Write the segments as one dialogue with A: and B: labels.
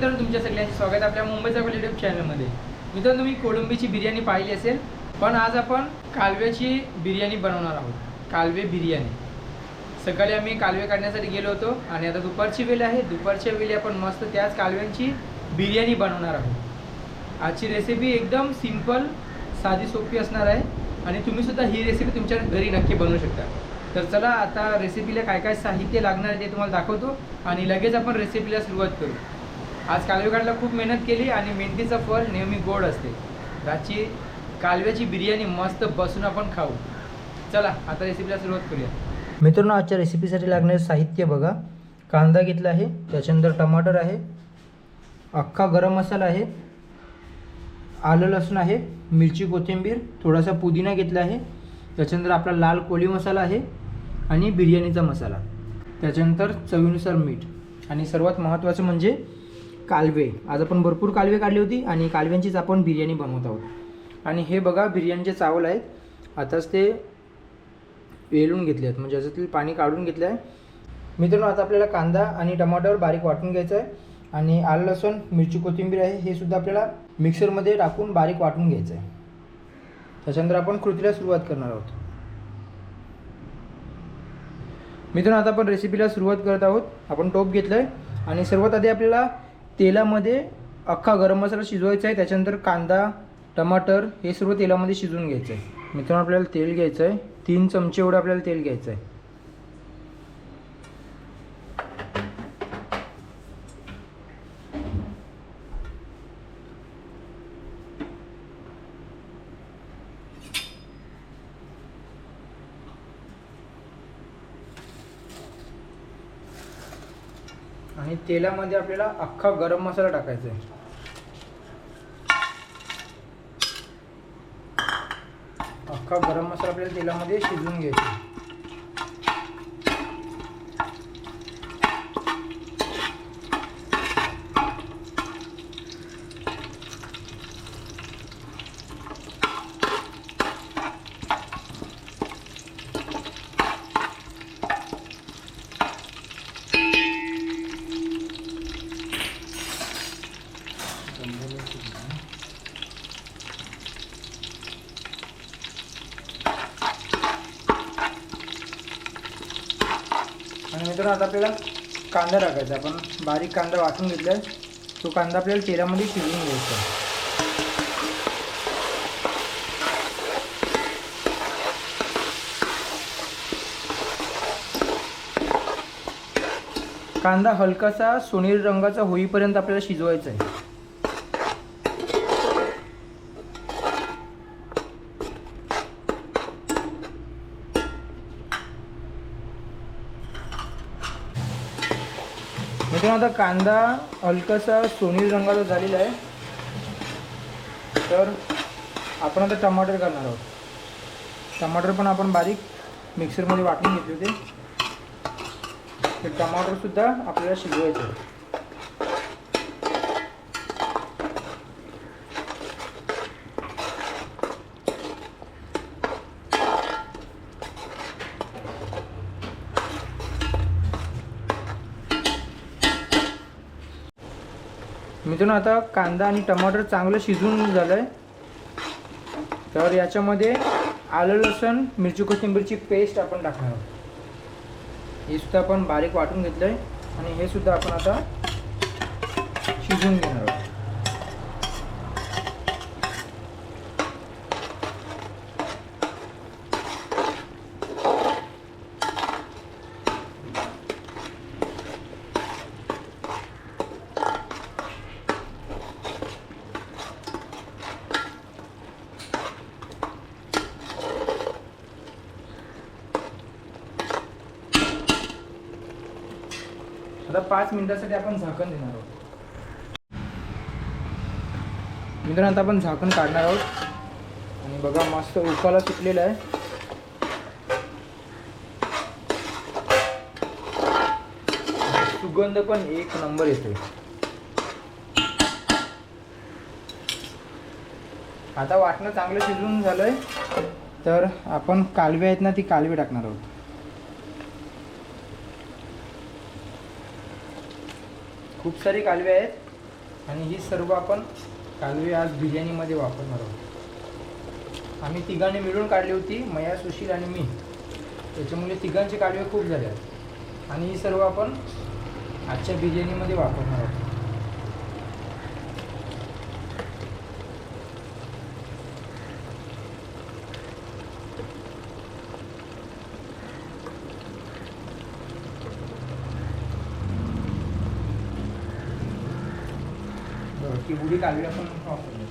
A: मित्रांनो तुमच्या सगळ्यांचे स्वागत आपल्या मुंबईचा युट्यूब चॅनलमध्ये मित्रांनो तुम्ही कोळंबीची बिर्याणी पाहिली असेल पण आज आपण कालव्याची बिर्याणी बनवणार आहोत. कालवे बिर्याणी. सकाळी आम्ही कालवे काढण्यासाठी गेलो होतो आणि आता दुपारची वेळ आहे. दुपारच्या वेळी आपण मस्त त्याच कालव्यांची बिर्याणी बनवणार आहोत. आजची रेसिपी एकदम सिंपल साधी सोपी असणार आहे आणि तुम्ही सुद्धा ही रेसिपी तुमच्या घरी नक्की बनवू शकता. तर चला आता रेसिपीला काय काय साहित्य लागणार आहे ते तुम्हाला दाखवतो आणि लगेच आपण रेसिपीला सुरुवात करू. आज कालवे काढला खूप मेहनत केली आणि मेहनतीचं फळ नेहमी गोड असते. त्याची कालव्याची बिर्याणी मस्त बसून आपण खाऊ. चला आता रेसिपीला सुरुवात करूया. मित्रांनो आजच्या रेसिपीसाठी लागणारे साहित्य बघा. कांदा घेतला आहे त्याच्यानंतर टमाटर आहे अख्खा गरम मसाला आहे आलं लसूण आहे मिरची कोथिंबीर थोडासा पुदिना घेतला आहे त्याच्यानंतर आपला लाल कोळी मसाला आहे आणि बिर्याणीचा मसाला. त्याच्यानंतर चवीनुसार मीठ. आणि सर्वात महत्त्वाचं म्हणजे कालवे. आज आपण भरपूर कालवे काढली होती आणि कालव्यांचीच आपण बिर्याणी बनवत आहोत. आणि हे बघा बिर्याणीचे चावल आहेत. आताच ते वेलून घेतले आहेत. म्हणजे याच्यातील पाणी काढून घेतलं आहे. मित्रांनो आता आपल्याला कांदा आणि टमाटर बारीक वाटून घ्यायचं आहे. आणि आलं लसूण मिरची कोथिंबीर आहे. हे सुद्धा आपल्याला मिक्सरमध्ये टाकून बारीक वाटून घ्यायचं आहे. त्याच्यानंतर आपण कृतीला सुरुवात करणार आहोत. मित्रांनो आता आपण रेसिपीला सुरुवात करत आहोत. आपण टोप घेतलं आहे आणि सर्वात आधी आपल्याला तेलामध्ये अख्खा गरम मसाला शिजवायचा आहे त्याच्यानंतर कांदा टमाटर हे सर्व तेलामध्ये शिजवून घ्यायचं आहे. मित्रांनो आपल्याला तेल घ्यायचं आहे. तीन चमचे एवढं आपल्याला तेल घ्यायचं आहे. आणि तेलामध्ये आपल्याला अख्खा गरम मसाला टाकायचा आहे. अख्खा गरम मसाला आपल्याला तेलामध्ये शिजवून घ्यायचा आहे. आणि मित्रांनो आता आपल्याला कांदा टाकायचा आपण बारीक कांदा वाटून घेतला आहे तो कांदा आपल्याला तेलामध्ये शिजवून घ्यायचा आहे. कांदा हलकासा सोनेरी रंगाचा होईपर्यंत आपल्याला शिजवायचा आहे. मित्रांनो आता कांदा हलकासा सोनेरी रंगाचा झालेला आहे. तर आपण आता टमाटर करणार आहोत. टमाटर पण आपण बारीक मिक्सरमध्ये वाटून घेतले होते. ते टमाटरसुद्धा आपल्याला शिजवायचं आहे मित्रांनो आता कांदा आणि टमाटर चांगलं शिजून झालं आहे तर याच्यामध्ये आलं लसूण मिरची कोथिंबीरची पेस्ट आपण टाकणार आहोत. हे सुद्धा आपण बारीक वाटून घेतलं आहे आणि हे सुद्धा आपण आता शिजून घेणार आहोत आता पाच मिनिटासाठी आपण झाकण देणार आहोत. मित्रांनो आता आपण झाकण काढणार आहोत. आणि बघा मस्त उकाला सुटलेला आहे. सुगंध पण एक नंबर येतोय. आता वाटणं चांगलं शिजून झालंय तर आपण कालवे आहेत ना ती कालवे टाकणार आहोत. खूप सारी कालवे आहेत आणि ही सर्व आपण कालवे आज बिर्याणीमध्ये वापरणार आहोत. आम्ही तिघांनी मिळून काढली होती मया सुशील आणि मी. त्याच्यामुळे तिघांचे कालवे खूप झाले आहेत. आणि ही सर्व आपण आजच्या बिर्याणीमध्ये वापरणार आहोत. बरं उडी आपण वापरली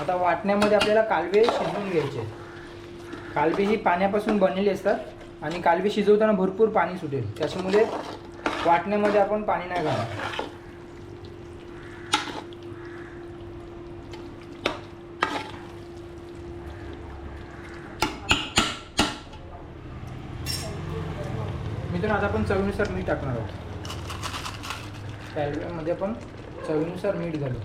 A: आता वाटण्यामध्ये आपल्याला कालवे शिजवून घ्यायचे. कालवे ही पाण्यापासून बनलेली असतात आणि कालवे शिजवताना भरपूर पाणी सुटेल. त्याच्यामुळे वाटण्यामध्ये आपण पाणी नाही घालणार. मित्रांनो आता आपण चवीनुसार मीठ टाकणार आहोत. कालव्यामध्ये आपण चवीनुसार मीठ घालू.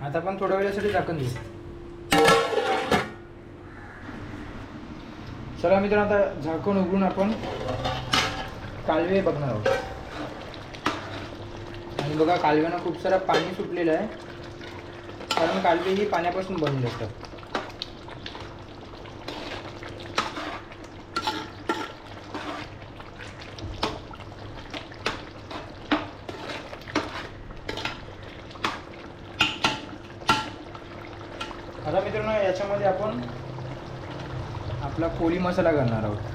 A: आता आपण थोड्या वेळासाठी टाकून देऊ. चला मित्रांनो आता झाकण उघडून आपण कालवे बघणार आहोत. आणि बघा कालव्यानं खूप सारं पाणी सुटलेलं आहे. कारण कालवे ही पाण्यापासून बनले असतात आता मित्रांनो याच्यामध्ये आपण आपला कोळी मसाला करणार आहोत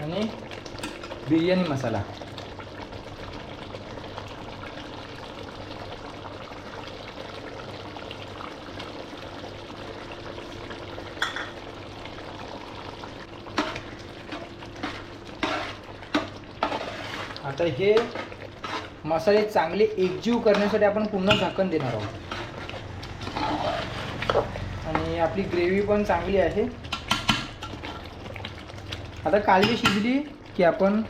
A: आणि बिर्याणी मसाला. आता हे मसाले चांगले एकजीव करण्यासाठी आपण पुन्हा झाकण देणार आहोत. आणि आपली ग्रेव्ही पण चांगली आहे. आता कालवी शिजली की आपण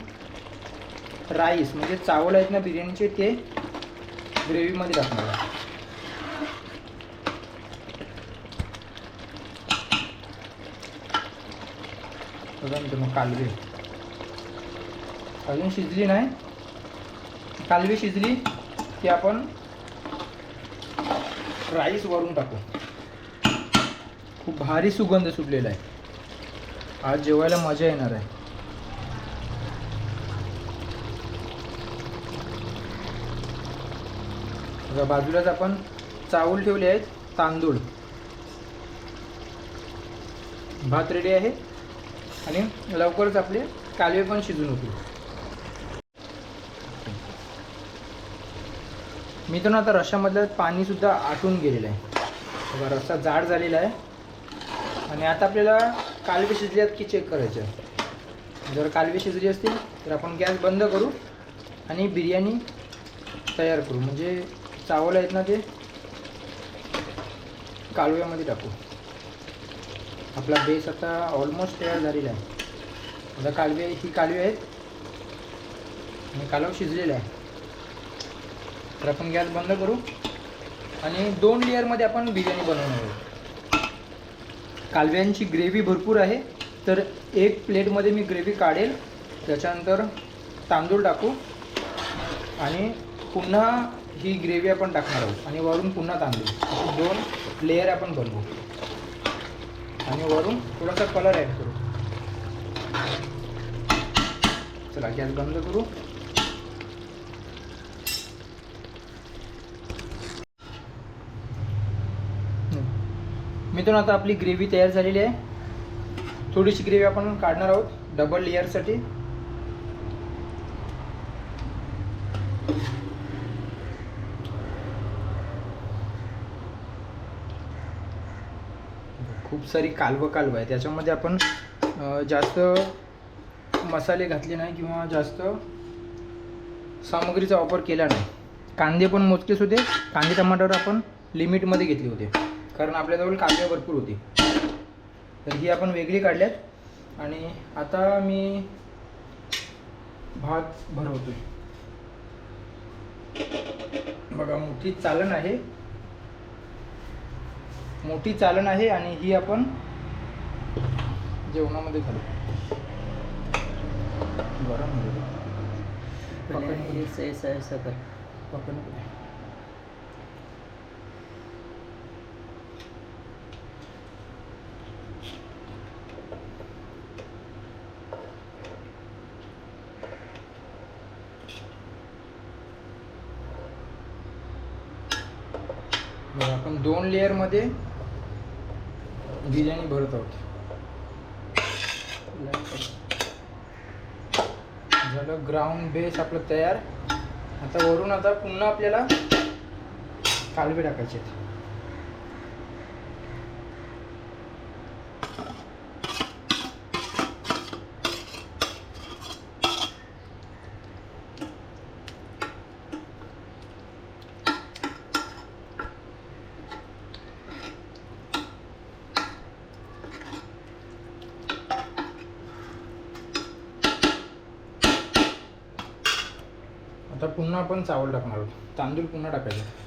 A: राईस म्हणजे चावल आहेत ना बिर्याणीचे ते ग्रेव्हीमध्ये टाकणार आहे. बघा कालवी. अजून शिजली नाही. कालवी शिजली की आपण राईस वरून टाकू. खूप भारी सुगंध सुटलेला आहे. आज जेवायला मजा येणार आहे. बघा बाजूलाच आपण चावूल ठेवले आहेत तांदूळ. भात रेडी आहे आणि लवकरच आपले कालवे पण शिजून होतील मित्रांनो आता रशामधलं पाणीसुद्धा आटून गेलेलं आहे. बघा रस्सा जाड झालेला आहे. आणि आता आपल्याला कालवे शिजले आहेत की चेक करायचे? आहे जर कालवे शिजली असतील तर आपण गॅस बंद करू आणि बिर्याणी तयार करू. म्हणजे चावल आहेत ना ते? कालव्यामध्ये टाकू. आपला बेस आता ऑलमोस्ट तयार झालेला आहे. आता कालवे ही कालवे आहेत. आणि कालव शिजलेला आहे. तर आपण गॅस बंद करू. आणि दोन लेअरमध्ये आपण बिर्याणी बनवणार आहोत. कालव्यांची ग्रेव्ही भरपूर आहे. तर एक प्लेटमध्ये मी ग्रेव्ही काढेल. त्याच्यानंतर तांदूळ टाकू. आणि पुन्हा ही ग्रेव्ही आपण टाकणार आहोत आणि वरून पुन्हा तांदूळ. दोन लेयर आपण बनवू. आणि वरून थोडासा कलर ॲड करू. चला गॅस बंद करू. मित्रांनो आता आपली ग्रेव्ही तयार झालेली आहे. थोडीशी ग्रेव्ही आपण काढणार आहोत. डबल लेयरसाठी खूप सारी कालवं कालवं आहे. त्याच्यामध्ये आपण जास्त मसाले घातले नाही किंवा जास्त सामग्रीचा वापर केला नाही. कांदे पण मोजकेच होते. कांदे टमाटर आपण लिमिटमध्ये घेतले होते. कारण आपल्याजवळ कांदे भरपूर होते. तर ही आपण वेगळी काढल्यात. आणि आता मी भात भरवतोय. बघा मोठी चालन आहे. मोठी चालन आहे आणि ही आपण जेवणामध्ये घालू. गरम पकड. आपण दोन लेअरमध्ये बिर्याणी भरत आहोत झालं ग्राउंड बेस आपलं तयार आता वरून आता पुन्हा आपल्याला कालवे टाकायचे आहेत. आता पुन्हा आपण चावल टाकणार आहोत. तांदूळ पुन्हा टाकायचे.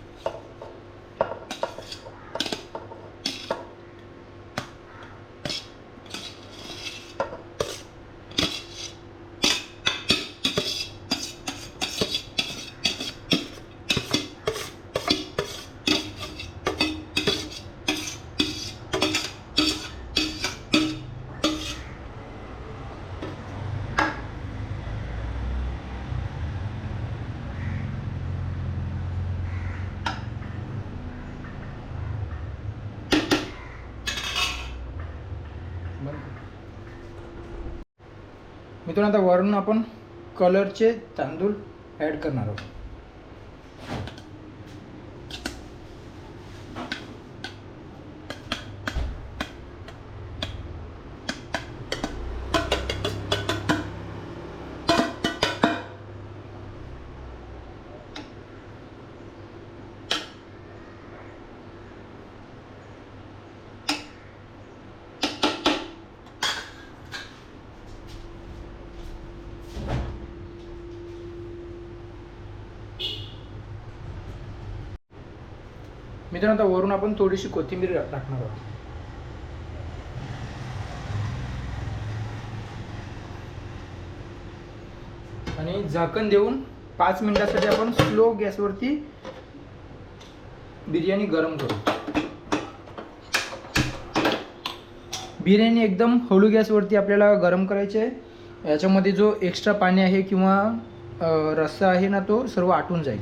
A: मित्रांनो आता वरून आपण कलरचे तांदूळ ॲड करणार आहोत. मित्रांनो आता वरून आपण थोडीशी कोथिंबीर टाकणार आहोत. आणि झाकण देऊन पाच मिनिटासाठी आपण स्लो गॅसवरती बिर्याणी गरम करू. बिर्याणी एकदम हळू गॅसवरती आपल्याला गरम करायची आहे. याच्यामध्ये जो एक्स्ट्रा पाणी आहे किंवा रस्सा आहे ना तो सर्व आटून जाईल.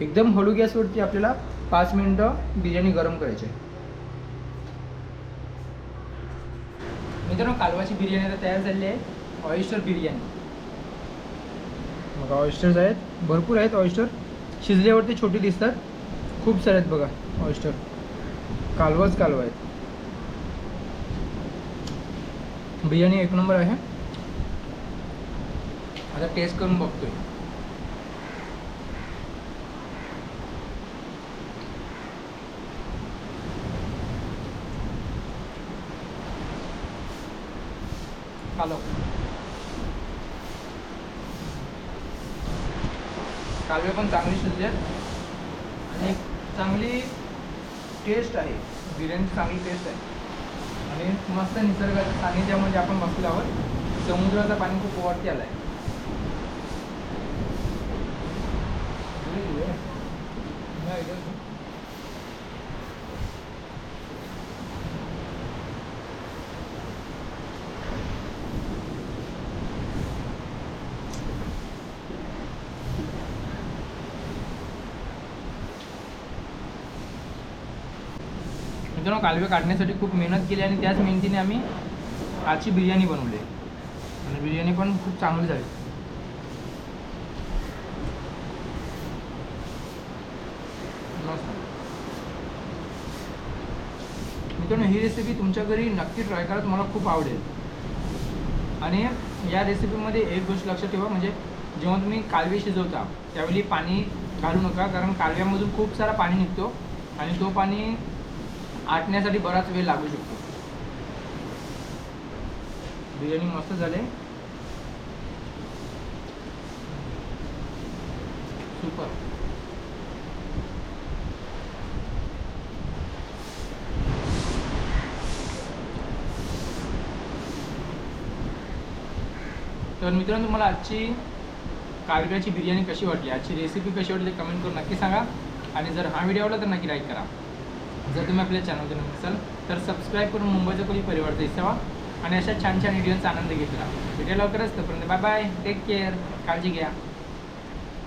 A: एकदम हळू गॅसवरती आपल्याला पाच मिनटं बिर्याणी गरम करायची आहे. मित्रांनो कालवाची बिर्याणी आता तयार झालेली आहे. ऑइस्टर बिर्याणी. बघा ऑइस्टर्स आहेत. भरपूर आहेत ऑइस्टर शिजल्यावरती छोटी दिसतात. खूप सारे आहेत बघा ऑइस्टर कालवाच कालवा आहेत. बिर्याणी एक नंबर आहे. आता टेस्ट करून बघतोय. हॅलो कालवे पण चांगली शिजले आणि चांगली टेस्ट आहे. बिर्याणी चांगली टेस्ट आहे. आणि मस्त निसर्गाच्या सानिध्यामध्ये आपण बसल्यावर आहोत. समुद्राचं पाणी खूप वरती आलं आहे नाही मित्रांनो कालवे काढण्यासाठी खूप मेहनत केली आणि त्याच मेहनतीने आम्ही आजची बिर्याणी बनवली. आणि बिर्याणी पण खूप चांगली झाली. मित्रांनो ही रेसिपी तुमच्या घरी नक्की ट्राय करा तुम्हाला खूप आवडेल. आणि या रेसिपीमध्ये एक गोष्ट लक्षात ठेवा म्हणजे जेव्हा तुम्ही कालवे शिजवता त्यावेळी पाणी घालू नका कारण कालव्यामधून खूप सारा पाणी निघतो आणि तो पाणी आटण्यासाठी बराच वेळ लागू शकतो. बिर्याणी मस्त झाले. सुपर. तर मित्रांनो तुम्हाला आजची कालव्याची बिर्याणी कशी वाटली? आजची रेसिपी कशी वाटली कमेंट करून नक्की सांगा. आणि जर हा व्हिडिओ आवडला तर नक्की लाईक करा. जर तुम्ही आपल्या चॅनलवर नसाल तर सबस्क्राईब करून मुंबईचा कोणी परिवारचा हिस्सा आणि अशा छान छान व्हिडिओचा आनंद घेतला व्हिडिओ लवकरच तोपर्यंत बाय बाय टेक केअर काळजी घ्या.